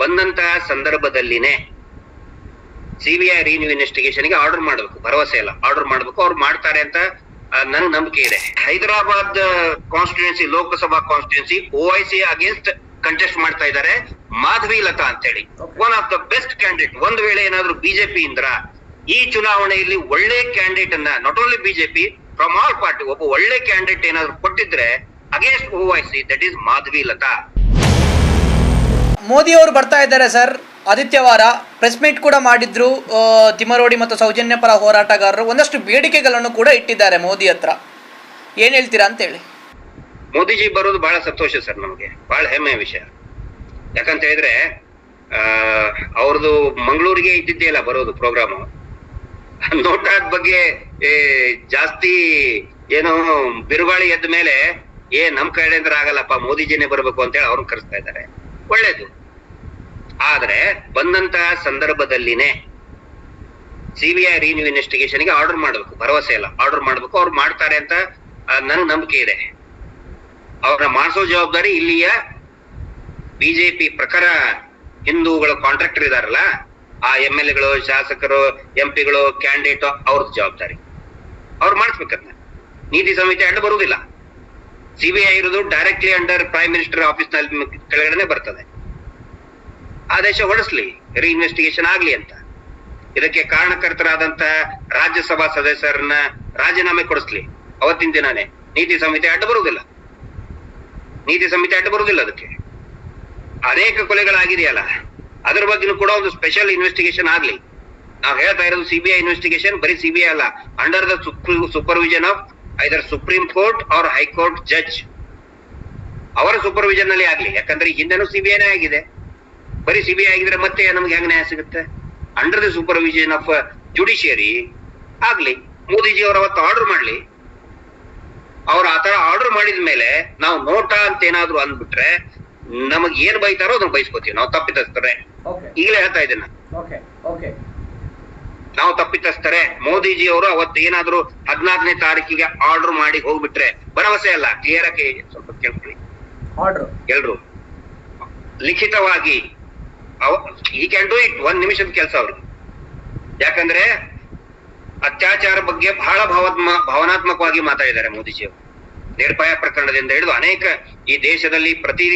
ಬಂದಂತಹ ಸಂದರ್ಭದಲ್ಲಿನೇ CBI renew ಇನ್ವೆಸ್ಟಿಗೇಷನ್ಗೆ ಆರ್ಡರ್ ಮಾಡಬೇಕು, ಭರವಸೆ ಇಲ್ಲ. ಆರ್ಡರ್ ಮಾಡಬೇಕು, ಅವ್ರು ಮಾಡ್ತಾರೆ ಅಂತ ನನ್ ನಂಬಿಕೆ ಇದೆ. Hyderabad constituency Lok Sabha constituency Owaisi against contest ಮಾಡ್ತಾ ಇದ್ದಾರೆ. ಮಾಧವಿ ಲತಾ ಅಂತ ಹೇಳಿ one of the best candidate ಒಂದು ವೇಳೆ ಏನಾದ್ರು ಬಿಜೆಪಿ ಇಂದ್ರ, ಈ ಚುನಾವಣೆಯಲ್ಲಿ ಒಳ್ಳೆ ಕ್ಯಾಂಡಿಡೇಟ್ ಅನ್ನ not only BJP from all party ಒಬ್ಬ ಒಳ್ಳೆ ಕ್ಯಾಂಡಿಡೇಟ್ ಏನಾದ್ರು ಕೊಟ್ಟಿದ್ರೆ ಅಗೇನ್ಸ್ಟ್ ಓ ದಟ್ ಈಸ್ ಮಾಧವಿ ಲತಾ. ಮೋದಿ ಅವರು ಬರ್ತಾ ಇದ್ದಾರೆ ಸರ್. ಆದಿತ್ಯವಾರ ಪ್ರೆಸ್ ಮೀಟ್ ಕೂಡ ಮಾಡಿದ್ರು ತಿಮರೋಡಿ ಮತ್ತು ಸೌಜನ್ಯ ಪರ ಹೋರಾಟಗಾರರು. ಒಂದಷ್ಟು ಬೇಡಿಕೆಗಳನ್ನು ಕೂಡ ಇಟ್ಟಿದ್ದಾರೆ ಮೋದಿ ಹತ್ರ. ಏನು ಹೇಳ್ತೀರಾ ಅಂತೇಳಿ ಮೋದಿಜಿ ಬರೋದು ಬಹಳ ಸಂತೋಷ ಸರ್ ನಮಗೆ. ಬಹಳ ಹೆಮ್ಮೆಯ ವಿಷಯ. ಯಾಕಂತ ಹೇಳಿದ್ರೆ ಅವ್ರದ್ದು ಮಂಗಳೂರಿಗೆ ಇದ್ದಿದ್ದೇ ಇಲ್ಲ ಬರೋದು ಪ್ರೋಗ್ರಾಮ್ ನೋಟಾದ ಬಗ್ಗೆ ಜಾಸ್ತಿ ಏನೋ ಬಿರುಗಾಳಿ ಎದ್ದ ಮೇಲೆ, ಏ, ನಮ್ ಅಂದ್ರೆ ಆಗಲ್ಲಪ್ಪ, ಮೋದಿಜಿನೇ ಬರಬೇಕು ಅಂತ ಹೇಳಿ ಅವ್ರನ್ನ ಕರೆಸ್ತಾ ಇದ್ದಾರೆ. ಒಳ್ಳೇದು. ಆದ್ರೆ ಬಂದಂತ ಸಂದರ್ಭದಲ್ಲಿನೇ ಸಿಬಿಐ ರಿನ್ಯೂ ಇನ್ವೆಸ್ಟಿಗೇಷನ್ಗೆ ಆರ್ಡರ್ ಮಾಡಬೇಕು, ಭರವಸೆ ಇಲ್ಲ. ಆರ್ಡರ್ ಮಾಡಬೇಕು, ಅವ್ರು ಮಾಡ್ತಾರೆ ಅಂತ ನನ್ಗೆ ನಂಬಿಕೆ ಇದೆ. ಅವ್ರನ್ನ ಮಾಡಿಸೋ ಜವಾಬ್ದಾರಿ ಇಲ್ಲಿಯ ಬಿಜೆಪಿ ಪ್ರಕಾರ ಹಿಂದೂಗಳ ಕಾಂಟ್ರಾಕ್ಟರ್ ಇದಾರಲ್ಲ, ಆ ಎಂ ಎಲ್ ಎಗಳು ಶಾಸಕರು ಎಂ ಪಿಗಳು ಕ್ಯಾಂಡಿಡೇಟ್ ಅವ್ರದ್ದು ಜವಾಬ್ದಾರಿ. ಅವ್ರು ಮಾಡಿಸ್ಬೇಕನ್ನ ನೀತಿ ಸಂಹಿತೆ ಅಡ್ಡ ಬರುವುದಿಲ್ಲ. ಸಿಬಿಐ ಇರೋದು ಡೈರೆಕ್ಟ್ಲಿ ಅಂಡರ್ ಪ್ರೈಮ್ ಮಿನಿಸ್ಟರ್ ಆಫೀಸ್ನಲ್ಲಿ ಕೆಳಗಡೆ ಬರ್ತದೆ. ಆದೇಶ ಹೊರಡಿಸ್ಲಿ ಇನ್ವೆಸ್ಟಿಗೇಷನ್ ಆಗ್ಲಿ ಅಂತ. ಇದಕ್ಕೆ ಕಾರಣಕರ್ತರಾದಂತ ರಾಜ್ಯಸಭಾ ಸದಸ್ಯರನ್ನ ರಾಜೀನಾಮೆ ಕೊಡಿಸ್ಲಿ. ಅವತ್ತಿನ ದಿನಾನೇ. ನೀತಿ ಸಂಹಿತೆ ಅಡ್ಡ ಬರುವುದಿಲ್ಲ. ನೀತಿ ಸಂಹಿತೆ ಅಡ್ಡ ಬರುವುದಿಲ್ಲ ಅದಕ್ಕೆ. ಅನೇಕ ಕೊಲೆಗಳಾಗಿದೆಯಲ್ಲ, ಅದ್ರ ಬಗ್ಗೆನೂ ಕೂಡ ಒಂದು ಸ್ಪೆಷಲ್ ಇನ್ವೆಸ್ಟಿಗೇಷನ್ ಆಗ್ಲಿ. ನಾವು ಹೇಳ್ತಾ ಇರೋದು ಸಿಬಿಐ ಇನ್ವೆಸ್ಟಿಗೇಷನ್ ಬರೀ ಸಿಬಿಐ ಅಲ್ಲ. Under the supervision of either supreme court or high court judge ಅವರ ಸೂಪರ್ವಿಷನ್ನಲ್ಲಿ ಆಗ್ಲಿ. ಯಾಕಂದ್ರೆ ಹಿಂದೆನೂ ಸಿಬಿಐನೇ ಆಗಿದೆ. ಬರೀ ಸಿಬಿಐ ಆಗಿದ್ರೆ ಮತ್ತೆ ನಮ್ಗೆ ಹೆಂಗ್ ನ್ಯಾಯ ಸಿಗುತ್ತೆ? Under the supervision of judiciary ಆಗ್ಲಿ. ಮೋದಿಜಿ ಅವರು ಅವತ್ತು ಆರ್ಡರ್ ಮಾಡ್ಲಿ. ಅವ್ರು ಆತರ ಆರ್ಡರ್ ಮಾಡಿದ ಮೇಲೆ ನಾವು ನೋಟಾ ಅಂತ ಏನಾದ್ರು ಅಂದ್ಬಿಟ್ರೆ ನಮಗ್ ಏನ್ ಬೈತಾರೋ ಅದನ್ನ ಬೈಸ್ಕೋತೀವಿ. ನಾವು ತಪ್ಪಿತಸ್ಥರೆ. ಓಕೆ ಈಗಲೇ ಹೇಳ್ತಾ ಇದ್ದೇನೆ ನಾವು ತಪ್ಪಿತಸ್ಥರೆ ಮೋದಿಜಿ ಅವರು ಅವತ್ತು ಏನಾದ್ರು ಹದಿನಾಲ್ಕನೇ ತಾರೀಕಿಗೆ ಆರ್ಡರ್ ಮಾಡಿ ಹೋಗ್ಬಿಟ್ರೆ ಭರವಸೆ ಅಲ್ಲ? ಕ್ಲಿಯರ್ ಆಗಿ ಸ್ವಲ್ಪ ಕೇಳ್ಕೊಳ್ಳಿ. ಆರ್ಡರ್ ಎಲ್ರು? ಲಿಖಿತವಾಗಿ ಈ ಕ್ಯಾನ್ ಡೂ ಇಟ್ ಒಂದ್ ನಿಮಿಷದ ಕೆಲಸ ಅವ್ರಿಗೆ ಯಾಕಂದ್ರೆ ಅತ್ಯಾಚಾರ ಬಗ್ಗೆ ಬಹಳ ಭಾವತ್ಮ ಭಾವನಾತ್ಮಕವಾಗಿ ಮಾತಾಡಿದ್ದಾರೆ ಮೋದಿಜಿ ಅವರು ನಿರ್ಭಯ ಪ್ರಕರಣದಿಂದ ಹಿಡಿದು ಅನೇಕ ಈ ದೇಶದಲ್ಲಿ ಪ್ರತಿ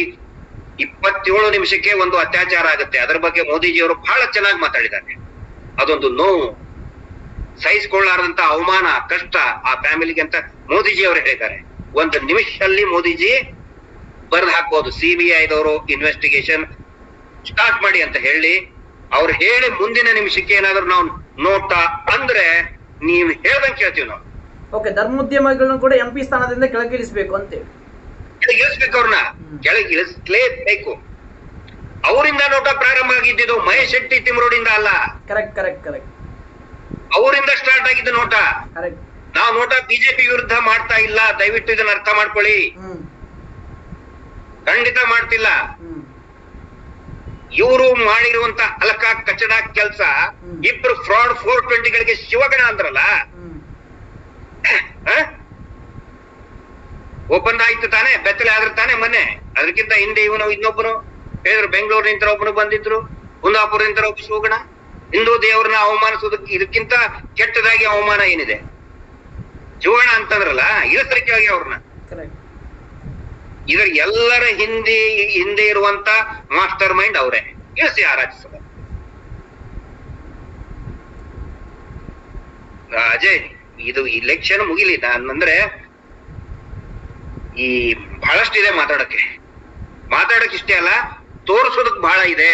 ಇಪ್ಪತ್ತೇಳು ನಿಮಿಷಕ್ಕೆ ಒಂದು ಅತ್ಯಾಚಾರ ಆಗುತ್ತೆ. ಅದರ ಬಗ್ಗೆ ಮೋದಿಜಿ ಅವರು ಬಹಳ ಚೆನ್ನಾಗಿ ಮಾತಾಡಿದ್ದಾರೆ. ಅದೊಂದು ನೋವು. ಸಹಿಸಿಕೊಳ್ಳಾರದಂತ ಅವಮಾನ ಕಷ್ಟ ಆ ಫ್ಯಾಮಿಲಿಗೆ ಅಂತ ಮೋದಿಜಿ ಅವರು ಹೇಳಿದ್ದಾರೆ. ಒಂದು ನಿಮಿಷದಲ್ಲಿ ಮೋದಿಜಿ ಬರೆದು ಹಾಕ್ಬೋದು. ಸಿಬಿಐದವರು ಇನ್ವೆಸ್ಟಿಗೇಷನ್ ಸ್ಟಾರ್ಟ್ ಮಾಡಿ ಅಂತ ಹೇಳಿ ಅವ್ರು ಹೇಳಿ ಮುಂದಿನ ನಿಮಿಷಕ್ಕೆ ಏನಾದ್ರು ನಾವು ನೋಡ್ತಾ ಅಂದ್ರೆ ನೀವು ಹೇಳ್ದಂಗೆ ಕೇಳ್ತೀವಿ ನಾವು. ಓಕೆ ಧರ್ಮೋದ್ಯಮಗಳನ್ನ ಕೂಡ ಎಂ ಪಿ ಸ್ಥಾನದಿಂದ ಕೆಳಗಿಳಿಸಬೇಕು ಅಂತೇಳಿ. ಕೆಳಗಿಳಿಸ್ಬೇಕು ಅವ್ರನ್ನ. ಕೆಳಗೆ ಇಳಿಸ್ಲೇಬೇಕು ಅವರಿಂದ ನೋಟ ಪ್ರಾರಂಭ ಆಗಿದ್ದು ಮಹೇಶ್ ಶೆಟ್ಟಿ ತಿಮ್ರೋಡಿಂದ ಅಲ್ಲ. ಕರೆಕ್ಟ್ ಕರೆಕ್ಟ್ ಕರೆಕ್ಟ್ ಅವರಿಂದ ಸ್ಟಾರ್ಟ್ ಆಗಿದ್ದು ನೋಟ. ಕರೆಕ್ಟ್ ನಾವು ನೋಟ ಬಿಜೆಪಿ ವಿರುದ್ಧ ಮಾಡ್ತಾ ಇಲ್ಲ. ದಯವಿಟ್ಟು ಇದನ್ನ ಅರ್ಥ ಮಾಡ್ಕೊಳ್ಳಿ. ಖಂಡಿತ ಮಾಡ್ತಿಲ್ಲ. ಇವರು ಮಾಡಿರುವಂತ ಅಲಕ ಕಚಡ ಕೆಲಸ. ಇಬ್ರು ಫ್ರಾಡ್ ಫೋರ್ ಟ್ವೆಂಟಿಗಳಿಗೆ ಶಿವಗಣ ಅಂದ್ರಲ್ಲ? ಒಪ್ಪಂದ ಆಯ್ತು ತಾನೆ? ಬೆತ್ತಲೆ ಆದ್ರೆ ತಾನೆ ಮೊನ್ನೆ ಅದಕ್ಕಿಂತ ಹಿಂದೆ ಇವನು ಇನ್ನೊಬ್ಬನು? ಹೇಳಿದ್ರು ಬೆಂಗಳೂರಿನಿಂದ ಒಬ್ಬನು ಬಂದಿದ್ರು ಕುಂದಾಪುರದಿಂದ ಒಬ್ಬ ಶಿವಗಣ ಹಿಂದೂ ದೇವರನ್ನ ಅವಮಾನಿಸೋದಕ್ಕೆ ಇದಕ್ಕಿಂತ ಕೆಟ್ಟದಾಗಿ ಅವಮಾನ ಏನಿದೆ? ಶಿವಗಣ ಅಂತಂದ್ರಲ್ಲ ಇಳಿಸರಿಕೆಯಾಗಿ ಅವ್ರನ್ನ. ಇದ್ರ ಎಲ್ಲರ ಹಿಂದೆ ಹಿಂದೆ ಇರುವಂತ ಮಾಸ್ಟರ್ ಮೈಂಡ್ ಅವರೇ. ಇಳಿಸಿ ಆ ರಾಜ್ಯಸಭೆ. ಆ, ಅಜಯ್ ಇದು ಇಲೆಕ್ಷನ್ ಮುಗಿಲಿ. ಅಂದ್ರೆ ಈ ಬಹಳಷ್ಟಿದೆ ಮಾತಾಡಕ್ಕೆ. ಮಾತಾಡಕ್ ಇಷ್ಟೇ ಅಲ್ಲ ತೋರ್ಸೋದಕ್ ಬಹಳ ಇದೆ.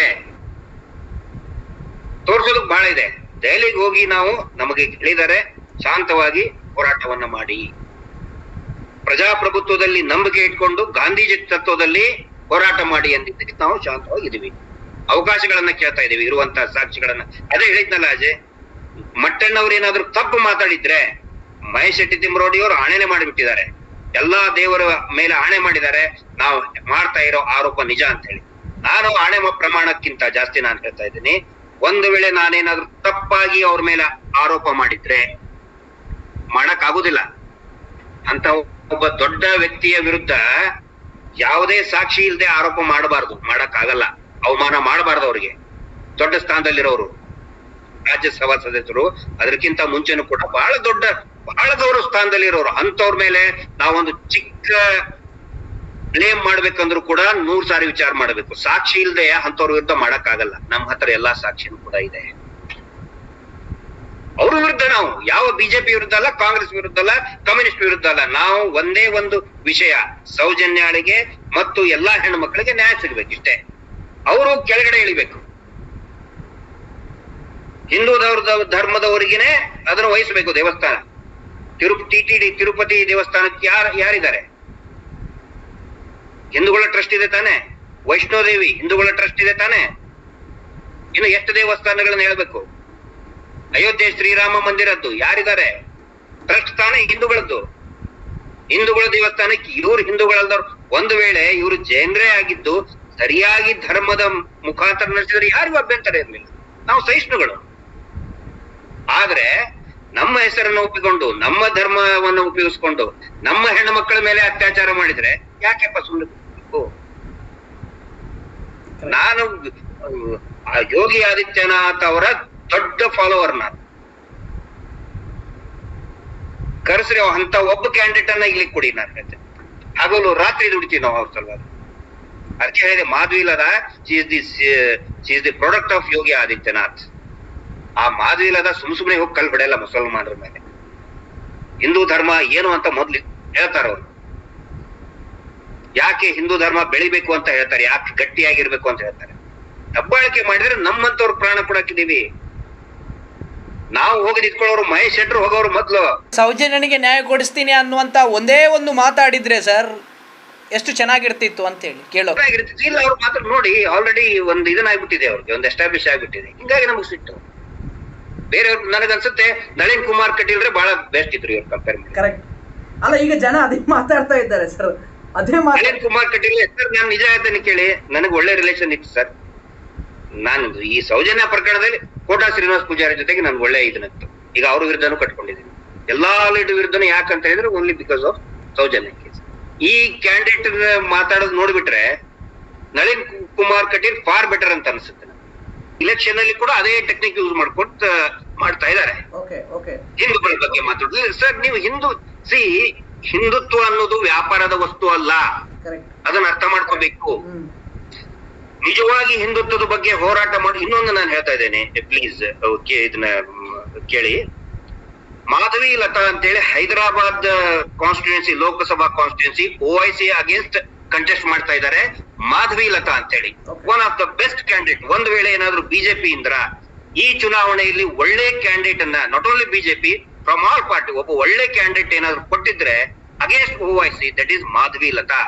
ತೋರ್ಸೋದಕ್ ಬಹಳ ಇದೆ. ದೆಹಲಿಗೆ ಹೋಗಿ ನಾವು ನಮಗೆ ಹೇಳಿದರೆ ಶಾಂತವಾಗಿ ಹೋರಾಟವನ್ನ ಮಾಡಿ. ಪ್ರಜಾಪ್ರಭುತ್ವದಲ್ಲಿ ನಂಬಿಕೆ ಇಟ್ಕೊಂಡು ಗಾಂಧೀಜಿ ತತ್ವದಲ್ಲಿ ಹೋರಾಟ ಮಾಡಿ ಅಂದಿದ್ದಕ್ಕೆ ನಾವು ಶಾಂತವಾಗಿದ್ದೀವಿ. ಅವಕಾಶಗಳನ್ನ ಕೇಳ್ತಾ ಇದೀವಿ ಇರುವಂತಹ ಸಾಕ್ಷಿಗಳನ್ನ. ಅದೇ ಹೇಳಿದ್ನಲ್ಲ ಅಜಯ್ ಮಟ್ಟಣ್ಣವ್ರು ಏನಾದ್ರು ತಪ್ಪು ಮಾತಾಡಿದ್ರೆ ಮಹೇಶ್ ಶೆಟ್ಟಿ ತಿಮ್ಮರೋಡಿ ಅವರು ಆಣೆನೆ ಮಾಡಿಬಿಟ್ಟಿದ್ದಾರೆ. ಎಲ್ಲಾ ದೇವರ ಮೇಲೆ ಆಣೆ ಮಾಡಿದ್ದಾರೆ. ನಾವು ಮಾಡ್ತಾ ಇರೋ ಆರೋಪ ನಿಜ ಅಂತ ಹೇಳಿ. ನಾನು ಆಣೆ ಪ್ರಮಾಣಕ್ಕಿಂತ ಜಾಸ್ತಿ ನಾನು ಹೇಳ್ತಾ ಇದ್ದೀನಿ. ಒಂದು ವೇಳೆ ನಾನೇನಾದ್ರೂ ತಪ್ಪಾಗಿ ಅವ್ರ ಮೇಲೆ ಆರೋಪ ಮಾಡಿದ್ರೆ ಮಾಡಕ್ಕಾಗುದಿಲ್ಲ. ಅಂತ ಒಬ್ಬ ದೊಡ್ಡ ವ್ಯಕ್ತಿಯ ವಿರುದ್ಧ ಯಾವುದೇ ಸಾಕ್ಷಿ ಇಲ್ಲದೆ ಆರೋಪ ಮಾಡಬಾರದು ಮಾಡಕ್ ಆಗಲ್ಲ ಅವಮಾನ ಮಾಡಬಾರ್ದು ಅವ್ರಿಗೆ. ದೊಡ್ಡ ಸ್ಥಾನದಲ್ಲಿರೋರು ರಾಜ್ಯಸಭಾ ಸದಸ್ಯರು, ಅದಕ್ಕಿಂತ ಮುಂಚೆನೂ ಕೂಡ ಬಹಳ ದೊಡ್ಡ, ಬಹಳ ಗೌರವ ಸ್ಥಾನದಲ್ಲಿರೋರು ಅಂತವ್ರ ಮೇಲೆ ನಾವೊಂದು ಚಿಕ್ಕ ಬ್ಲೇಮ್ ಮಾಡ್ಬೇಕಂದ್ರು ಕೂಡ ನೂರ್ ಸಾರಿ ವಿಚಾರ ಮಾಡಬೇಕು. ಸಾಕ್ಷಿ ಇಲ್ಲದೆ ಅಂತವ್ರ ವಿರುದ್ಧ ಮಾಡಕ್ ಆಗಲ್ಲ ನಮ್ಮ ಹತ್ರ ಎಲ್ಲಾ ಸಾಕ್ಷಿನೂ ಕೂಡ ಇದೆ. ಅವ್ರ ವಿರುದ್ಧ ನಾವು. ಯಾವ ಬಿಜೆಪಿ ವಿರುದ್ಧ ಅಲ್ಲ, ಕಾಂಗ್ರೆಸ್ ವಿರುದ್ಧ ಅಲ್ಲ, ಕಮ್ಯುನಿಸ್ಟ್ ವಿರುದ್ಧ ಅಲ್ಲ. ನಾವು ಒಂದೇ ಒಂದು ವಿಷಯ. ಸೌಜನ್ಯಾಳಿಗೆ ಮತ್ತು ಎಲ್ಲಾ ಹೆಣ್ಣು ಮಕ್ಕಳಿಗೆ ನ್ಯಾಯ ಸಿಗ್ಬೇಕು ಇಷ್ಟೇ ಅವರು ಕೆಳಗಡೆ ಇಳಿಬೇಕು. ಹಿಂದೂ ಧರ್ಮದ ಧರ್ಮದವರಿಗೇನೆ ಅದನ್ನು ವಹಿಸಬೇಕು ದೇವಸ್ಥಾನ. ತಿರುಪತಿ ತಿರುಪತಿ ದೇವಸ್ಥಾನಕ್ಕೆ ಯಾರು, ಯಾರಿದ್ದಾರೆ? ಹಿಂದೂಗಳ ಟ್ರಸ್ಟ್ ಇದೆ ತಾನೆ? ವೈಷ್ಣೋದೇವಿ ಹಿಂದೂಗಳ ಟ್ರಸ್ಟ್ ಇದೆ ತಾನೆ? ಇನ್ನು ಎಷ್ಟು ದೇವಸ್ಥಾನಗಳನ್ನ ಹೇಳ್ಬೇಕು? ಅಯೋಧ್ಯೆ ಶ್ರೀರಾಮ ಮಂದಿರದ್ದು ಯಾರಿದ್ದಾರೆ? ಟ್ರಸ್ಟ್ ತಾನೆ ಹಿಂದೂಗಳದ್ದು. ಹಿಂದೂಗಳ ದೇವಸ್ಥಾನಕ್ಕೆ ಇವ್ರು ಹಿಂದೂಗಳಲ್ದವ್ರು. ಒಂದು ವೇಳೆ ಇವರು ಜೈನರೇ ಆಗಿದ್ದು, ಸರಿಯಾಗಿ ಧರ್ಮದ ಮುಖಾಂತರ ನಡೆಸಿದ್ರೆ ಯಾರಿಗೂ ಅಭ್ಯಂತರ ಇರಲಿಲ್ಲ. ನಾವು ಸಹಿಷ್ಣುಗಳು. ಆದ್ರೆ ನಮ್ಮ ಹೆಸರನ್ನು ಒಪ್ಪಿಕೊಂಡು, ನಮ್ಮ ಧರ್ಮವನ್ನು ಉಪಯೋಗಿಸ್ಕೊಂಡು, ನಮ್ಮ ಹೆಣ್ಣು ಮಕ್ಕಳ ಮೇಲೆ ಅತ್ಯಾಚಾರ ಮಾಡಿದ್ರೆ ಯಾಕೆಪ್ಪ ಸುಳ್ಳು? ನಾನು ಯೋಗಿ ಆದಿತ್ಯನಾಥ್ ಅವರ ದೊಡ್ಡ ಫಾಲೋವರ್ ನಾನು. ಕರೆಸ್ರಿ ಅಂತ ಒಬ್ಬ ಕ್ಯಾಂಡಿಡೇಟ್ ಅನ್ನ ಇಲ್ಲಿ ಕೊಡಿ ನಾನು ಹೇಳ್ತೇನೆ ಹಗಲು ರಾತ್ರಿ ದುಡಿತೀವಿ ನಾವು ಅವ್ರ ಸಲುವಾಗಿ. ಅದಕ್ಕೆ ಹೇಳಿದೆ Madhavi Latha is the is the product of Yogi Adityanath. ಆ ಮಾಧವಿಲದ ಸುಮ್ ಸುಮ್ಮನೆ ಹೋಗಿ ಕಲ್ ಹೊಡೆಯಲ್ಲ ಮುಸಲ್ಮಾನರ ಮೇಲೆ. ಹಿಂದೂ ಧರ್ಮ ಏನು ಅಂತ ಮೊದ್ಲು ಹೇಳ್ತಾರ ಅವ್ರು ಯಾಕೆ ಹಿಂದೂ ಧರ್ಮ ಬೆಳಿಬೇಕು ಅಂತ ಹೇಳ್ತಾರೆ ಯಾಕೆ ಗಟ್ಟಿಯಾಗಿರ್ಬೇಕು ಅಂತ ಹೇಳ್ತಾರೆ. ದಬ್ಬಾಳಿಕೆ ಮಾಡಿದ್ರೆ ನಮ್ಮಂತವ್ರ ಪ್ರಾಣ ಕೊಡಕ್ಕಿದೀವಿ ನಾವು ಹೋಗಿ ನಿಂತ್ಕೊಳ್ಳೋರು ಮಹೇಶ್ ಶೆಟ್ರು ಹೋಗೋರು ಮೊದ್ಲು. ಸೌಜನ್ಯನಿಗೆ ನ್ಯಾಯ ಕೊಡಿಸ್ತೀನಿ ಅನ್ನುವಂತ ಒಂದೇ ಒಂದು ಮಾತಾಡಿದ್ರೆ ಸರ್ ಎಷ್ಟು ಚೆನ್ನಾಗಿರ್ತಿತ್ತು ಅಂತೇಳಿ ಕೇಳೋ ಕೇಳೋದು ಇಲ್ಲ ಅವ್ರು ಮಾತ್ರ ನೋಡಿ ಆಲ್ರೆಡಿ ಒಂದು ಇದನ್ನಾಗ್ಬಿಟ್ಟಿದೆ ಅವ್ರಿಗೆ ಒಂದು ಎಸ್ಟಾಬ್ಲಿಷ್ ಆಗ್ಬಿಟ್ಟಿದೆ. ಹಿಂಗಾಗಿ ನಮಗೆ ಸಿಟ್ಟು. ಬೇರೆಯವ್ರು ನನಗನ್ಸುತ್ತೆ ನಳಿನ್ ಕುಮಾರ್ ಕಟೀಲ್ರೆ ಬಹಳ ಬೆಸ್ಟ್ ಇದ್ರು ಇವ್ರು ಕಂಪೇರ್ ಮಾಡಿ. ಕರೆಕ್ಟ್ ಅಲ್ಲ ಈಗ ಜನ ಅದೇ ಮಾತಾಡ್ತಾ ಇದ್ದಾರೆ ಸರ್. ಅದೇ ಅನಿಲ್ ಕುಮಾರ್ ಕಟೀಲ್ ಸರ್ ನಾನು ನಿಜ ಹೇಳ್ತೇನೆ ಕೇಳಿ. ನನಗೆ ಒಳ್ಳೆ ರಿಲೇಷನ್ ಇತ್ತು ಸರ್. ನಾನು ಈ ಸೌಜನ್ಯ ಪ್ರಕರಣದಲ್ಲಿ ಕೋಟಾ ಶ್ರೀನಿವಾಸ್ ಪೂಜಾರಿ ಜೊತೆಗೆ ನನ್ಗೆ ಒಳ್ಳೆ ಇದನ್ನಿತ್ತು ಈಗ ಅವ್ರ ವಿರುದ್ಧನೂ ಕಟ್ಕೊಂಡಿದ್ದೀನಿ. ಎಲ್ಲಾ ಲೀಡ್ ವಿರುದ್ಧನೂ ಯಾಕಂತ ಹೇಳಿದ್ರೆ only because of Soujanya case. ಈ ಕ್ಯಾಂಡಿಡೇಟ್ ಮಾತಾಡೋದು ನೋಡ್ಬಿಟ್ರೆ ನಳಿನ್ ಕುಮಾರ್ ಕಟೀಲ್ ಫಾರ್ ಬೆಟರ್ ಅಂತ ಅನ್ಸುತ್ತೆ ಇಲೆಕ್ಷನ್ ಅಲ್ಲಿ ಕೂಡ ಅದೇ ಟೆಕ್ನಿಕ್ ಯೂಸ್ ಮಾಡ್ಕೊತ ಮಾಡ್ತಾ ಇದ್ದಾರೆ. ಹಿಂದೂಗಳ ಬಗ್ಗೆ ಮಾತಾಡೋದು. ಸರ್ ನೀವು ಹಿಂದೂ ಸಿ ಹಿಂದುತ್ವ ಅನ್ನೋದು ವ್ಯಾಪಾರದ ವಸ್ತು ಅಲ್ಲ. ಅದನ್ನ ಅರ್ಥ ಮಾಡ್ಕೋಬೇಕು. ನಿಜವಾಗಿ ಹಿಂದುತ್ವದ ಬಗ್ಗೆ ಹೋರಾಟ ಮಾಡಿ ಇನ್ನೊಂದು ನಾನು ಹೇಳ್ತಾ ಇದ್ದೇನೆ ಪ್ಲೀಸ್ ಇದನ್ನ ಕೇಳಿ. ಮಾಧವಿ ಲತಾ ಅಂತೇಳಿ Hyderabad constituency Lok Sabha constituency Owaisi against contest ಮಾಡ್ತಾ ಇದ್ದಾರೆ. ಮಾಧವಿ ಲತಾ ಅಂತೇಳಿ. One of the best candidate ಒಂದ್ ವೇಳೆ ಏನಾದ್ರು ಬಿಜೆಪಿ ಇಂದ್ರ ಈ ಚುನಾವಣೆಯಲ್ಲಿ ಒಳ್ಳೆ ಕ್ಯಾಂಡಿಡೇಟ್ ಅನ್ನ not only BJP from all party ಒಬ್ಬ ಒಳ್ಳೆ ಕ್ಯಾಂಡಿಡೇಟ್ ಏನಾದ್ರು ಕೊಟ್ಟಿದ್ರೆ against Owaisi that is Madhavi Latha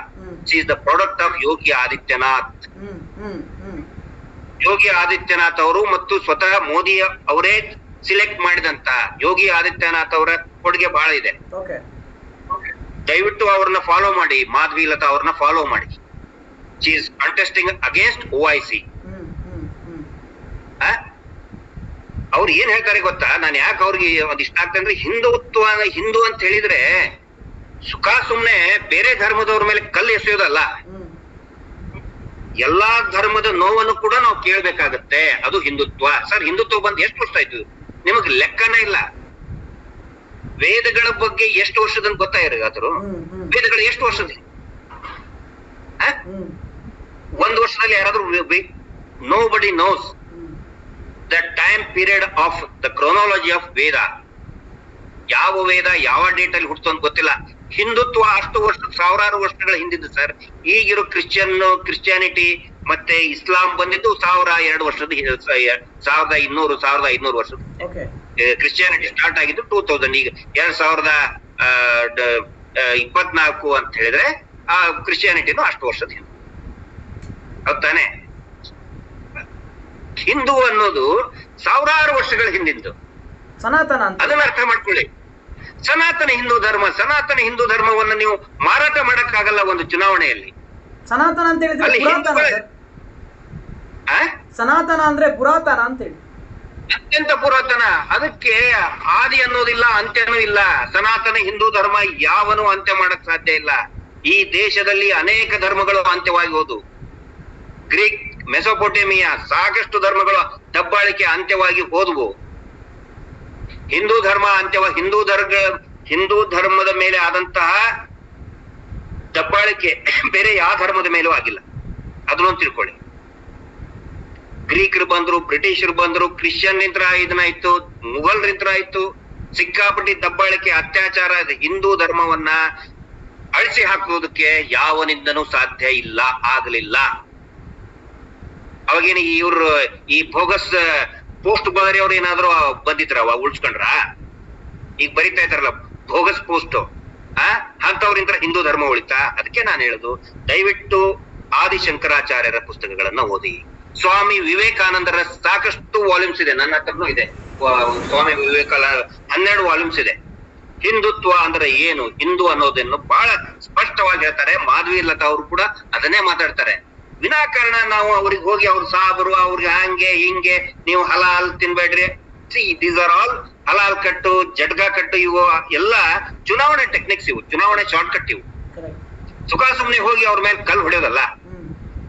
she is the product of Yogi Adityanath Yogi Adityanath ಅವರು ಮತ್ತು ಸ್ವತಃ ಮೋದಿ ಅವರೇ ಸಿಲೆಕ್ಟ್ ಮಾಡಿದಂತ ಯೋಗಿ ಆದಿತ್ಯನಾಥ್ ಅವರ ಕೊಡುಗೆ ಬಹಳ ಇದೆ. ದಯವಿಟ್ಟು ಅವ್ರನ್ನ ಫಾಲೋ ಮಾಡಿ ಮಾಧವಿ ಲತಾ ಅವ್ರನ್ನ ಫಾಲೋ ಮಾಡಿ. She is contesting against Owaisi ಅವ್ರು ಏನ್ ಹೇಳ್ತಾರೆ ಗೊತ್ತಾ? ನಾನು ಯಾಕೆ ಅವ್ರಿಗೆ ಒಂದ್ ಇಷ್ಟ ಆಗ್ತಂದ್ರೆ ಅಂದ್ರೆ ಹಿಂದುತ್ವ ಹಿಂದೂ ಅಂತ ಹೇಳಿದ್ರೆ ಸುಖ ಸುಮ್ನೆ ಬೇರೆ ಧರ್ಮದವ್ರ ಮೇಲೆ ಕಲ್ಲು ಎಸೆಯೋದಲ್ಲ. ಎಲ್ಲಾ ಧರ್ಮದ ನೋವನ್ನು ಕೂಡ ನಾವು ಕೇಳ್ಬೇಕಾಗತ್ತೆ. ಅದು ಹಿಂದುತ್ವ. ಸರ್ ಹಿಂದುತ್ವ ಬಂದ್ ಎಷ್ಟು ವರ್ಷ ಆಯ್ತು? ನಿಮಗೆ ಲೆಕ್ಕನೇ ಇಲ್ಲ. ವೇದಗಳ ಬಗ್ಗೆ ಎಷ್ಟು ವರ್ಷದ ಗೊತ್ತಾ ಇರೋದಾದ್ರು ವೇದಗಳು ಎಷ್ಟು ವರ್ಷದ? ಒಂದ್ ವರ್ಷದಲ್ಲಿ ಯಾರಾದ್ರೂ nobody knows the time period of the chronology of Veda ಯಾವ ವೇದ ಯಾವ ಡೇಟ್ ಅಲ್ಲಿ ಹುಡ್ತು ಅಂತ ಗೊತ್ತಿಲ್ಲ. ಹಿಂದುತ್ವ ಅಷ್ಟು ವರ್ಷ ಸಾವಿರಾರು ವರ್ಷಗಳ ಹಿಂದಿದ್ದು ಸರ್ ಈಗಿರೋ ಕ್ರಿಶ್ಚಿಯನ್ ಕ್ರಿಶ್ಚಿಯಾನಿಟಿ ಮತ್ತೆ ಇಸ್ಲಾಂ ಬಂದಿದ್ದು ಸಾವಿರ ಎರಡು ವರ್ಷದ ಸಾವಿರದ ಇನ್ನೂರು ಸಾವಿರದ ಐನೂರು ವರ್ಷದ ಕ್ರಿಶ್ಚಿಯಾನಿಟಿ ಸ್ಟಾರ್ಟ್ ಆಗಿದ್ದು ಟೂ ತೌಸಂಡ್ ಈಗ ಎರಡ್ ಸಾವಿರದ ಇಪ್ಪತ್ನಾಲ್ಕು ಅಂತ ಹೇಳಿದ್ರೆ ಆ ಕ್ರಿಶ್ಚಿಯಾನಿಟಿನೂ ಅಷ್ಟು ವರ್ಷದ ಹಿಂದೆ. ಹೌದ್ ತಾನೆ? ಹಿಂದೂ ಅನ್ನೋದು ಸಾವಿರಾರು ವರ್ಷಗಳ ಹಿಂದಿಂದು. ಸನಾತನ ಅದನ್ನ ಅರ್ಥ ಮಾಡ್ಕೊಳ್ಳಿ. ಸನಾತನ ಹಿಂದೂ ಧರ್ಮ ಸನಾತನ ಹಿಂದೂ ಧರ್ಮವನ್ನು ನೀವು ಮಾರಾಟ ಮಾಡಕ್ಕಾಗಲ್ಲ ಒಂದು ಚುನಾವಣೆಯಲ್ಲಿ. ಸನಾತನ ಅಂತ ಹೇಳಿದ್ರೆ ಸನಾತನ ಅಂದ್ರೆ ಪುರಾತನ ಅಂತ ಹೇಳಿ. ಅತ್ಯಂತ ಪುರಾತನ. ಅದಕ್ಕೆ ಆದಿ ಅನ್ನೋದಿಲ್ಲ ಅಂತ್ಯನೂ ಇಲ್ಲ ಸನಾತನ ಹಿಂದೂ ಧರ್ಮ ಯಾವನು ಅಂತ್ಯ ಮಾಡಕ್ ಸಾಧ್ಯ ಇಲ್ಲ. ಈ ದೇಶದಲ್ಲಿ ಅನೇಕ ಧರ್ಮಗಳು ಅಂತ್ಯವಾಗಿ ಹೋದು ಗ್ರೀಕ್ ಮೆಸೊಪೊಟೇಮಿಯಾ ಸಾಕಷ್ಟು ಧರ್ಮಗಳು ದಬ್ಬಾಳಿಕೆ ಅಂತ್ಯವಾಗಿ ಹೋದವು. ಹಿಂದೂ ಧರ್ಮ ಅಂತ್ಯವ ಹಿಂದೂ ಧರ್ಮ ಹಿಂದೂ ಧರ್ಮದ ಮೇಲೆ ಆದಂತಹ ದಬ್ಬಾಳಿಕೆ ಬೇರೆ ಯಾವ ಧರ್ಮದ ಮೇಲೂ ಆಗಿಲ್ಲ. ಅದನ್ನೊಂದು ತಿಳ್ಕೊಳ್ಳಿ. ಗ್ರೀಕರು ಬಂದ್ರು, ಬ್ರಿಟಿಷರು ಬಂದ್ರು ಕ್ರಿಶ್ಚಿಯನ್ ಇದನ್ನಾಯ್ತು ಮುಘಲ್ ನಿಂತರ ಆಯ್ತು, ಸಿಕ್ಕಾಪಟ್ಟಿ ದಬ್ಬಾಳಿಕೆ ಅತ್ಯಾಚಾರ, ಹಿಂದೂ ಧರ್ಮವನ್ನ ಅಳಿಸಿ ಹಾಕುವುದಕ್ಕೆ ಯಾವನಿಂದನೂ ಸಾಧ್ಯ ಇಲ್ಲ, ಆಗಲಿಲ್ಲ. ಅವಾಗೇನು ಇವ್ರು, ಈ ಬೋಗಸ್ ಪೋಸ್ಟ್ ಬದರಿ ಅವ್ರು ಏನಾದ್ರು ಬಂದಿದ್ರವ ಉಳ್ಸ್ಕೊಂಡ್ರ? ಈಗ ಬರಿತಾ ಇದಾರಲ್ಲ ಬೋಗಸ್ ಪೋಸ್ಟ್. ಆ ಅಂತವ್ರಿಂದ ಹಿಂದೂ ಧರ್ಮ ಉಳಿತಾ? ಅದಕ್ಕೆ ನಾನು ಹೇಳುದು, ದಯವಿಟ್ಟು ಆದಿಶಂಕರಾಚಾರ್ಯರ ಪುಸ್ತಕಗಳನ್ನ ಓದಿ. ಸ್ವಾಮಿ ವಿವೇಕಾನಂದರ ಸಾಕಷ್ಟು ವಾಲ್ಯೂಮ್ಸ್ ಇದೆ, ನನ್ನ ಹತ್ರನೂ ಇದೆ. ಸ್ವಾಮಿ ವಿವೇಕಾನಂದ, ಹನ್ನೆರಡು ವಾಲ್ಯೂಮ್ಸ್ ಇದೆ. ಹಿಂದುತ್ವ ಅಂದ್ರೆ ಏನು? ಹಿಂದೂ ಅನ್ನೋದನ್ನು ಬಹಳ ಸ್ಪಷ್ಟವಾಗಿ ಹೇಳ್ತಾರೆ. ಮಾಧವಿ ಲತಾ ಅವರು ಕೂಡ ಅದನ್ನೇ ಮಾತಾಡ್ತಾರೆ. ವಿನಾಕಾರಣ ನಾವು ಅವ್ರಿಗೆ ಹೋಗಿ ಅವ್ರ ಸಾಬರು ಅವ್ರಿಗೆ ಹಂಗೆ ಹಿಂಗೆ ನೀವು ಹಲಾಲ್ ತಿನ್ಬೇಡ್ರಿ. These are all halal cut ಜಡ್ಗ ಕಟ್ಟು ಇವು ಎಲ್ಲ ಚುನಾವಣೆ ಟೆಕ್ನಿಕ್ಸ್ ಇವು ಚುನಾವಣೆ ಶಾರ್ಟ್ ಕಟ್ ಇವು ಸುಖ ಸುಮ್ನೆ ಹೋಗಿ ಅವ್ರ ಮೇಲೆ ಕಲ್ಲು ಹೊಡೆಯೋದಲ್ಲ.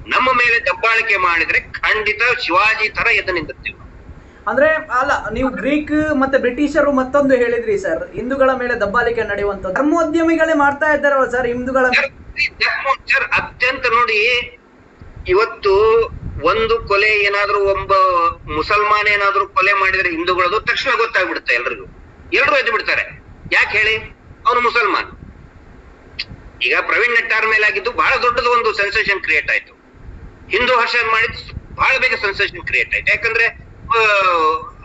ನಮ್ಮ ಮೇಲೆ ದಬ್ಬಾಳಿಕೆ ಮಾಡಿದ್ರೆ ಖಂಡಿತ ಶಿವಾಜಿ ತರ ಎದ್ದು ನಿಂತಿರ್ತೀವಿ ಅಂದ್ರೆ ಅಲ್ಲ ನೀವು ಗ್ರೀಕ್ ಮತ್ತೆ ಬ್ರಿಟಿಷರು ಮತ್ತೊಂದು ಹೇಳಿದ್ರಿ ಸರ್ ಹಿಂದೂಗಳ ಮೇಲೆ ದಬ್ಬಾಳಿಕೆ ನಡೆಯುವಂತ ಧರ್ಮೋದ್ಯಮಿಗಳೇ ಮಾಡ್ತಾ ಇದ್ದಾರಲ್ಲ ಸರ್ ಹಿಂದೂಗಳ ಅತ್ಯಂತ ನೋಡಿ ಇವತ್ತು ಒಂದು ಕೊಲೆ ಏನಾದ್ರೂ ಒಬ್ಬ ಮುಸಲ್ಮಾನ ಏನಾದ್ರೂ ಕೊಲೆ ಮಾಡಿದ್ರೆ ಹಿಂದೂಗಳದು ತಕ್ಷಣ ಗೊತ್ತಾಗ್ಬಿಡುತ್ತೆ ಎಲ್ರಿಗೂ. ಎಲ್ರು ಎದ್ದು ಬಿಡ್ತಾರೆ. ಯಾಕೆ ಹೇಳಿ? ಅವನು ಮುಸಲ್ಮಾನ್. ಈಗ ಪ್ರವೀಣ್ ನೆಟ್ಟಾರ್ ಮೇಲೆ ಆಗಿದ್ದು ಬಹಳ ದೊಡ್ಡದು ಒಂದು ಸೆನ್ಸೇಷನ್ ಕ್ರಿಯೇಟ್ ಆಯ್ತು. ಹಿಂದೂ ಹರ್ಷ ಮಾಡಿದ್ ಬಹಳ ಬೇಗ ಸೆನ್ಸೇಷನ್ ಕ್ರಿಯೇಟ್ ಆಯ್ತು. ಯಾಕಂದ್ರೆ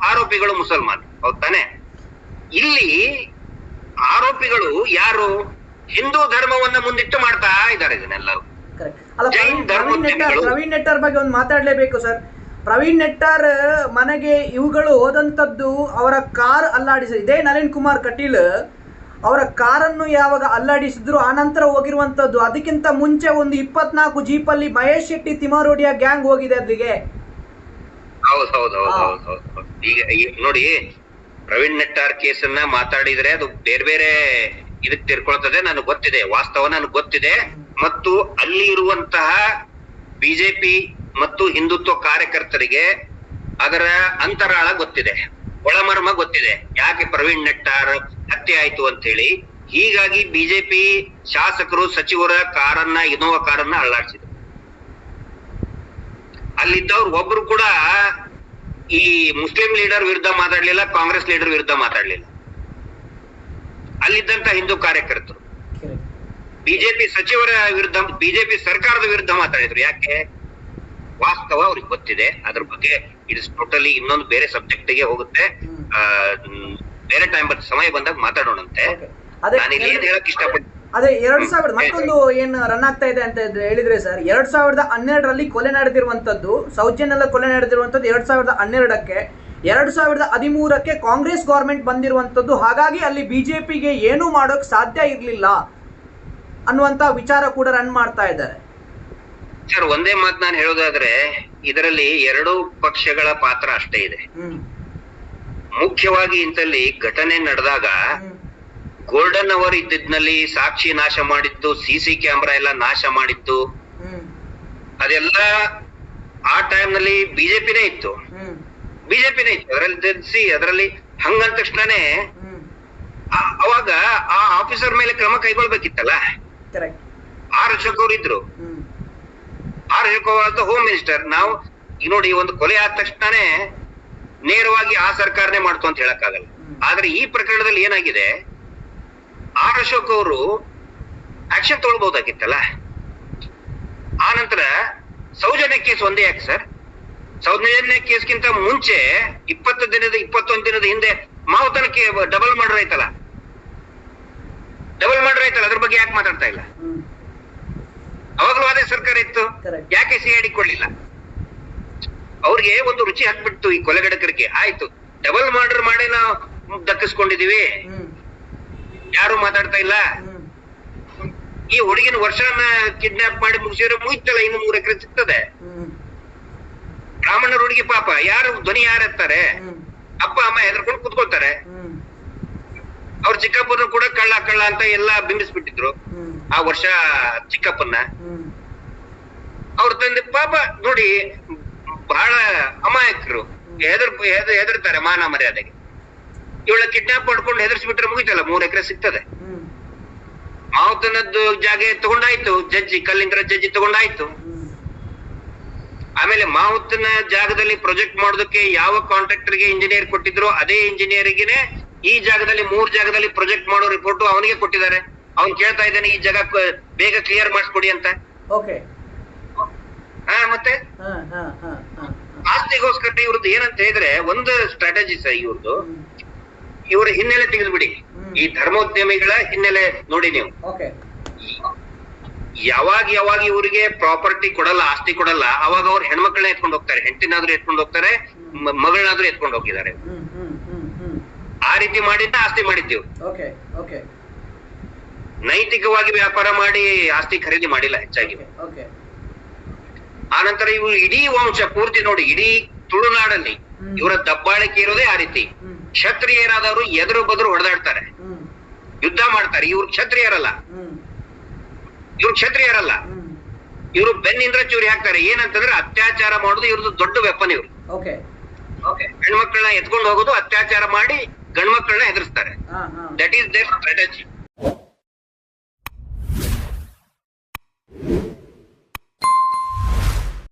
ಆರೋಪಿಗಳು ಮುಸಲ್ಮಾನ್. ಹೌದ್ ತಾನೆ? ಇಲ್ಲಿ ಆರೋಪಿಗಳು ಯಾರು? ಹಿಂದೂ ಧರ್ಮವನ್ನ ಮುಂದಿಟ್ಟು ಮಾಡ್ತಾ ಇದ್ದಾರೆ ಇದನ್ನೆಲ್ಲರೂ. ಅಲ್ಲ ಪ್ರವೀಣ್ ನೆಟ್ಟಾರ್ ಪ್ರವೀಣ್ ನೆಟ್ಟಾರ್ ಬಗ್ಗೆ ಒಂದು ಮಾತಾಡ್ಲೇಬೇಕು ಸರ್. ಪ್ರವೀಣ್ ನೆಟ್ಟಾರ್ ಮನೆಗೆ ಇವುಗಳು ಹೋದಂಥದ್ದು ಅವರ ಕಾರ್ ಅಲ್ಲಾಡಿಸಿದ ಇದೇ ನಳಿನ್ ಕುಮಾರ್ ಕಟೀಲ್ ಅವರ ಕಾರನ್ನು ಯಾವಾಗ ಅಲ್ಲಾಡಿಸಿದ್ರು ಆನಂತರ ಹೋಗಿರುವಂತದ್ದು ಅದಕ್ಕಿಂತ ಮುಂಚೆ ಒಂದು ಇಪ್ಪತ್ನಾಲ್ಕು ಜೀಪಲ್ಲಿ ಮಹೇಶ್ ಶೆಟ್ಟಿ ತಿಮಾರೋಡಿಯ ಗ್ಯಾಂಗ್ ಹೋಗಿದೆ ಅಲ್ಲಿಗೆ ಹೌದ್ ಹೌದ್ ಹೌದ್ ಹಾ. ಹೌದ್ ಹೌದ್ ಹೌದ್. ಈಗ ನೋಡಿ ಪ್ರವೀಣ್ ನೆಟ್ಟಾರ್ ಕೇಸನ್ನ ಮಾತಾಡಿದ್ರೆ ಅದು ಬೇರೆ ಬೇರೆ ಇದಕ್ ತಿರ್ಕೊಳ್ತದೆ. ನನಗೆ ಗೊತ್ತಿದೆ ವಾಸ್ತವ ನನಗೆ ಗೊತ್ತಿದೆ. ಮತ್ತು ಅಲ್ಲಿ ಇರುವಂತಹ ಬಿಜೆಪಿ ಮತ್ತು ಹಿಂದುತ್ವ ಕಾರ್ಯಕರ್ತರಿಗೆ ಅದರ ಅಂತರಾಳ ಗೊತ್ತಿದೆ. ಒಳಮರ್ಮ ಗೊತ್ತಿದೆ. ಯಾಕೆ ಪ್ರವೀಣ್ ನೆಟ್ಟಾರ್ ಹತ್ಯೆ ಆಯ್ತು ಅಂತ ಹೇಳಿ ಹೀಗಾಗಿ ಬಿಜೆಪಿ ಶಾಸಕರು, ಸಚಿವರ ಕಾರನ್ನ ಇನೋವಾ ಕಾರನ್ನ ಅಳ್ಳಾಡಿಸಿದ್ರು ಅಲ್ಲಿದ್ದವ್ರು ಒಬ್ರು ಕೂಡ ಈ ಮುಸ್ಲಿಂ ಲೀಡರ್ ವಿರುದ್ಧ ಮಾತಾಡ್ಲಿಲ್ಲ, ಕಾಂಗ್ರೆಸ್ ಲೀಡರ್ ವಿರುದ್ಧ ಮಾತಾಡ್ಲಿಲ್ಲ. ಅಲ್ಲಿದ್ದಂತ ಹಿಂದೂ ಕಾರ್ಯಕರ್ತರು. ಬಿಜೆಪಿ ಸಚಿವರ ವಿರುದ್ಧ ಬಿಜೆಪಿ ಸರ್ಕಾರದ ವಿರುದ್ಧ ಮಾತಾಡಿದ್ರು. ಯಾಕೆ? ವಾಸ್ತವ ಅವ್ರಿಗೆ ಗೊತ್ತಿದೆ. ಅದ್ರ ಬಗ್ಗೆ ಇಟ್ಸ್ ಟೋಟಲಿ ಇನ್ನೊಂದು ಬೇರೆ ಸಬ್ಜೆಕ್ಟ್ಗೆ ಹೋಗುತ್ತೆ. ಬೇರೆ ಟೈಮ್ ಬಂದ ಸಮಯ ಬಂದಾಗ ಮಾತಾಡೋಣಂತೆ. ಏನ್ ಹೇಳಕ್ ಇಷ್ಟಪಟ್ಟು ಅದೇ ಎರಡ್ ಸಾವಿರದ ಮತ್ತೊಂದು ಏನ್ ರನ್ ಆಗ್ತಾ ಇದೆ ಅಂತ ಹೇಳಿದ್ರೆ ಸರ್ ಎರಡ್ ಸಾವಿರದ ಹನ್ನೆರಡರಲ್ಲಿ ಕೊಲೆ ನಡೆದಿರುವಂತದ್ದು ಸೌಜನ್ಯಲ್ಲ ಕೊಲೆ ನಡೆದಿರುವಂತದ್ದು ಎರಡ್ ಸಾವಿರದ ಹನ್ನೆರಡಕ್ಕೆ. ಎರಡ್ ಸಾವಿರದ ಹದಿಮೂರಕ್ಕೆ ಕಾಂಗ್ರೆಸ್ ಗೌರ್ಮೆಂಟ್ ಬಂದಿರುವಂತದ್ದು ಹಾಗಾಗಿ ಅಲ್ಲಿ ಬಿಜೆಪಿಗೆ ಏನು ಮಾಡೋಕ್ ಸಾಧ್ಯ ಇರಲಿಲ್ಲ. ಅನ್ನುವಂತ ವಿಚಾರ ಕೂಡ ರನ್ ಮಾಡ್ತಾ ಇದ್ದಾರೆ. ಸರ್ ಒಂದೇ ಮಾತು ನಾನು ಹೇಳೋದಾದ್ರೆ ಇದರಲ್ಲಿ ಎರಡು ಪಕ್ಷಗಳ ಪಾತ್ರ ಅಷ್ಟೇ ಇದೆ. ಮುಖ್ಯವಾಗಿ ಇಂತಲ್ಲಿ ಘಟನೆ ನಡೆದಾಗ ಗೋಲ್ಡನ್ ಅವರ್ ಇದ್ದಿದ್ನಲ್ಲಿ ಸಾಕ್ಷಿ ನಾಶ ಮಾಡಿತ್ತು ಸಿಸಿ ಸಿ ಕ್ಯಾಮ್ರಾ ಎಲ್ಲ ನಾಶ ಮಾಡಿತ್ತು ಅದೆಲ್ಲ ಆ ಟೈಮ್ನಲ್ಲಿ ಬಿಜೆಪಿನೇ ಇತ್ತು. ಬಿಜೆಪಿನೇ ಇತ್ತು. ಅದರಲ್ಲಿ ತಿಳಿಸಿ ಅದರಲ್ಲಿ ಹಂಗಂದ ತಕ್ಷಣನೇ ಅವಾಗ ಆ ಆಫೀಸರ್ ಮೇಲೆ ಕ್ರಮ ಕೈಗೊಳ್ಬೇಕಿತ್ತಲ್ಲ? ಆರ್ ಅಶೋಕ್ ಅವ್ರು ಇದ್ರು ಆರ್ ಅಶೋಕ್ ಅವರ ಹೋಮ್ ಮಿನಿಸ್ಟರ್ ನಾವು ಈಗ ನೋಡಿ ಒಂದು ಕೊಲೆ ಆದ ತಕ್ಷಣನೇ ನೇರವಾಗಿ ಆ ಸರ್ಕಾರನೇ ಮಾಡ್ತು ಅಂತ ಹೇಳಕ್ಕಾಗಲ್ಲ. ಆದ್ರೆ ಈ ಪ್ರಕರಣದಲ್ಲಿ ಏನಾಗಿದೆ? ಆರ್ ಅಶೋಕ್ ಅವರು ಆಕ್ಷನ್ ತಗೊಳ್ಬಹುದಾಗಿತ್ತಲ್ಲ? ಆ ನಂತರ ಸೌಜನ್ಯ ಕೇಸ್ ಒಂದೇ ಯಾಕೆ ಸರ್? ಸೌಜನ್ಯ ಕೇಸ್ಗಿಂತ ಮುಂಚೆ ಇಪ್ಪತ್ತು ದಿನದ ಇಪ್ಪತ್ತೊಂದು ದಿನದ ಹಿಂದೆ ಮಾವತನಕ್ಕೆ ಡಬಲ್ ಮರ್ಡರ್ ಆಯ್ತಲ್ಲ? ಡಬಲ್ ಮರ್ಡರ್ ಆಯ್ತಲ್ಲ ಅದ್ರ ಬಗ್ಗೆ ಯಾಕೆ ಮಾತಾಡ್ತಾ ಇಲ್ಲ? ಅವಾಗಲೂ ಅದೇ ಸರ್ಕಾರ ಇತ್ತು. ಯಾಕೆ ಸಿಐಡಿ ಕೊಡ್ಲಿಲ್ಲ? ಅವ್ರಿಗೆ ಒಂದು ರುಚಿ ಹಾಕ್ಬಿಟ್ಟು ಈ ಕೊಲೆಗಡಕರಿಗೆ. ಆಯ್ತು. ಡಬಲ್ ಮರ್ಡರ್ ಮಾಡಿ ನಾವು ದಕ್ಕಿಸ್ಕೊಂಡಿದೀವಿ. ಯಾರು ಮಾತಾಡ್ತಾ ಇಲ್ಲ. ಈ ಹುಡುಗಿನ ವರ್ಷನ ಕಿಡ್ನಾಪ್ ಮಾಡಿ ಮುಗಿಸಿದ್ರೆ ಮುಗಿತಲ್ಲ ಇನ್ನು ಮೂರು ಎಕರೆ ಸಿಗ್ತದೆ. ಬ್ರಾಹ್ಮಣರು ಹುಡುಗಿ ಪಾಪ ಯಾರು ಧ್ವನಿ ಯಾರು ಎತ್ತಾರೆ ಅಪ್ಪ ಅಮ್ಮ ಹೆದರ್ಕೊಂಡು ಕುತ್ಕೊಳ್ತಾರೆ. ಅವ್ರ ಚಿಕ್ಕಪ್ಪನ ಕೂಡ ಕಳ್ಳ ಕಳ್ಳ ಅಂತ ಎಲ್ಲಾ ಬಿಂಬಿಸ್ಬಿಟ್ಟಿದ್ರು. ಆ ವರ್ಷ ಚಿಕ್ಕಪ್ಪನ ಅವ್ರ ತಂದೆ ಪಾಪ ನೋಡಿ ಬಹಳ ಅಮಾಯಕರು. ಹೆದರ್ ಹೆದ- ಹೆದರ್ತಾರೆ ಮಾನ ಮರ್ಯಾದೆಗೆ. ಇವಳ ಕಿಡ್ನಾಪ್ ಮಾಡ್ಕೊಂಡು ಹೆದರ್ಸ್ಬಿಟ್ರೆ ಮುಗಿತಲ್ಲ ಮೂರ್ ಎಕರೆ ಸಿಗ್ತದೆ. ಮಾವತನದ್ದು ಜಾಗ ತಗೊಂಡಾಯ್ತು ಜಜ್ಜಿ ಕಲ್ಲಿಂದ್ರ ಜಜ್ಜಿ ತಗೊಂಡಾಯ್ತು. ಆಮೇಲೆ ಮಾವುತನ ಜಾಗದಲ್ಲಿ ಪ್ರೊಜೆಕ್ಟ್ ಮಾಡೋದಕ್ಕೆ ಯಾವ ಕಾಂಟ್ರಾಕ್ಟರ್ಗೆ ಇಂಜಿನಿಯರ್ ಕೊಟ್ಟಿದ್ರು ಅದೇ ಇಂಜಿನಿಯರ್ಗೆನೆ ಈ ಜಾಗದಲ್ಲಿ ಮೂರ್ ಜಾಗದಲ್ಲಿ ಪ್ರೊಜೆಕ್ಟ್ ಮಾಡೋ ರಿಪೋರ್ಟ್ ಅವನಿಗೆ ಕೊಟ್ಟಿದ್ದಾರೆ. ಅವ್ನ್ ಕೇಳ್ತಾ ಇದ್ದಾನೆ ಈ ಜಾಗ ಬೇಗ ಕ್ಲಿಯರ್ ಮಾಡಿಸ್ಕೊಡಿ ಅಂತ. ಓಕೆ. ಹಾ ಮತ್ತೆ? ಆಸ್ತಿಗೋಸ್ಕರ ಇವ್ರದ್ದು ಏನಂತ ಹೇಳಿದ್ರೆ ಒಂದು ಸ್ಟ್ರಾಟಜಿ ಸರ್ ಇವ್ರದ್ದು. ಇವರ ಹಿನ್ನೆಲೆ ತೆಗೆದ್ಬಿಡಿ. ಈ ಧರ್ಮೋದ್ಯಮಿಗಳ ಹಿನ್ನೆಲೆ ನೋಡಿ ನೀವು. ಯಾವಾಗ ಯಾವಾಗ ಇವರಿಗೆ ಪ್ರಾಪರ್ಟಿ ಕೊಡಲ್ಲ ಆಸ್ತಿ ಕೊಡಲ್ಲ ಅವಾಗ ಅವ್ರ ಹೆಣ್ಮಕ್ಳನ್ನ ಎತ್ಕೊಂಡು ಹೋಗ್ತಾರೆ. ಹೆಂಡತಿನಾದ್ರೂ ಎತ್ಕೊಂಡು ಹೋಗ್ತಾರೆ ಮಗಳನ್ನಾದ್ರೂ ಎತ್ಕೊಂಡು ಹೋಗಿದ್ದಾರೆ. ಆ ರೀತಿ ಮಾಡಿದ್ದ ಆಸ್ತಿ ಮಾಡಿದ್ದೀವಿ. ಓಕೆ ಓಕೆ ನೈತಿಕವಾಗಿ ವ್ಯಾಪಾರ ಮಾಡಿ ಆಸ್ತಿ ಖರೀದಿ ಮಾಡಿಲ್ಲ ಹೆಚ್ಚಾಗಿ. ಓಕೆ ಆನಂತರ ಇವು ಇಡೀ ವಂಶ ಪೂರ್ತಿ ನೋಡಿ ಇಡೀ ತುಳುನಾಡಲ್ಲಿ ಇವರ ದಬ್ಬಾಳಿಕೆ ಇರೋದೇ ಆ ರೀತಿ. ಕ್ಷತ್ರಿಯರಾದವರು ಎದುರು ಬದ್ರು ಹೊಡೆದಾಡ್ತಾರೆ. ಯುದ್ಧ ಮಾಡ್ತಾರೆ. ಇವ್ರು ಕ್ಷತ್ರಿಯರಲ್ಲ. ಇವ್ರು ಕ್ಷತ್ರಿಯರಲ್ಲ. ಇವರು ಬೆನ್ನಿಂದ್ರ ಚೂರಿ ಹಾಕ್ತಾರೆ. ಏನಂತಂದ್ರೆ ಅತ್ಯಾಚಾರ ಮಾಡೋದು ಇವ್ರದ್ದು ದೊಡ್ಡ ವೆಪನ್ ಇವ್ರು. ಹೆಣ್ಮಕ್ಳನ್ನ ಎತ್ಕೊಂಡು ಹೋಗೋದು ಅತ್ಯಾಚಾರ ಮಾಡಿ ಗಂಡ್ಮಕ್ಳನ್ನ ಹೆದರ್ಸ್ತಾರೆ. That is their strategy